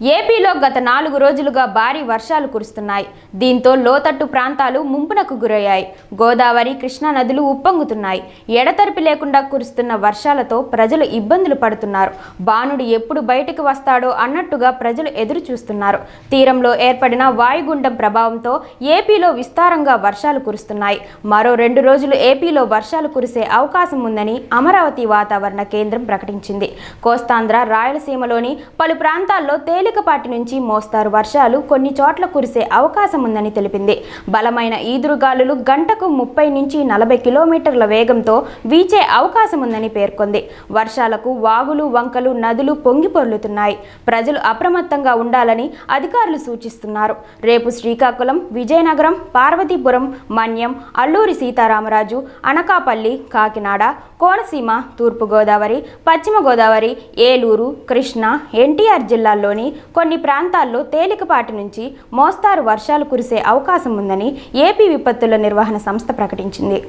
ఏపీలో గత నాలుగు రోజులుగా భారీ వర్షాలు కురుస్తున్నాయి. దీంతో లోతట్టు ప్రాంతాలు ముంపునకు గురయ్యాయి. గోదావరి కృష్ణా నదులు ఉప్పొంగుతున్నాయి. ఎడతెరిపి లేకుండా కురుస్తున్న వర్షాలతో ప్రజలు ఇబ్బందులు పడుతున్నారు. బాణుడు ఎప్పుడు బయటకు వస్తాడో అన్నట్టుగా ప్రజలు ఎదురు చూస్తున్నారు తీరంలో ఏర్పడిన వాయుగుండం ప్రభావంతో ఏపీలో విస్తారంగా వర్షాలు కురుస్తున్నాయి. మరో రెండు రోజులు ఏపీలో వర్షాలు కురిసే అవకాశం ఉందని అమరావతి వాతావరణ కేంద్రం ప్రకటించింది. కోస్తాంధ్ర రాయలసీమలోని పలు ప్రాంతాల్లో తేలికపాటి నుంచి మోస్తారు. వర్షాలు కొన్ని చోట్ల కురిసే అవకాశం ఉందని తెలిపింది. బలమైన ఈదురుగాలులు గంటకు ముప్పై నుంచి నలభై కిలోమీటర్ల వేగంతో వీచే అవకాశం ఉందని పేర్కొంది. వర్షాలకు వాగులు వంకలు నదులు పొంగి పొర్లుతున్నాయి. ప్రజలు అప్రమత్తంగా ఉండాలని అధికారులు సూచిస్తున్నారు. రేపు శ్రీకాకుళం విజయనగరం పార్వతీపురం మన్యం అల్లూరి సీతారామరాజు అనకాపల్లి కాకినాడ కోనసీమ తూర్పుగోదావరి పశ్చిమ గోదావరి ఏలూరు కృష్ణా ఎన్టీఆర్ జిల్లాల్లోని కొన్ని ప్రాంతాల్లో తేలికపాటి నుంచి మోస్తారు వర్షాలు కురిసే అవకాశం ఉందని ఏపీ విపత్తుల నిర్వహణ సంస్థ ప్రకటించింది.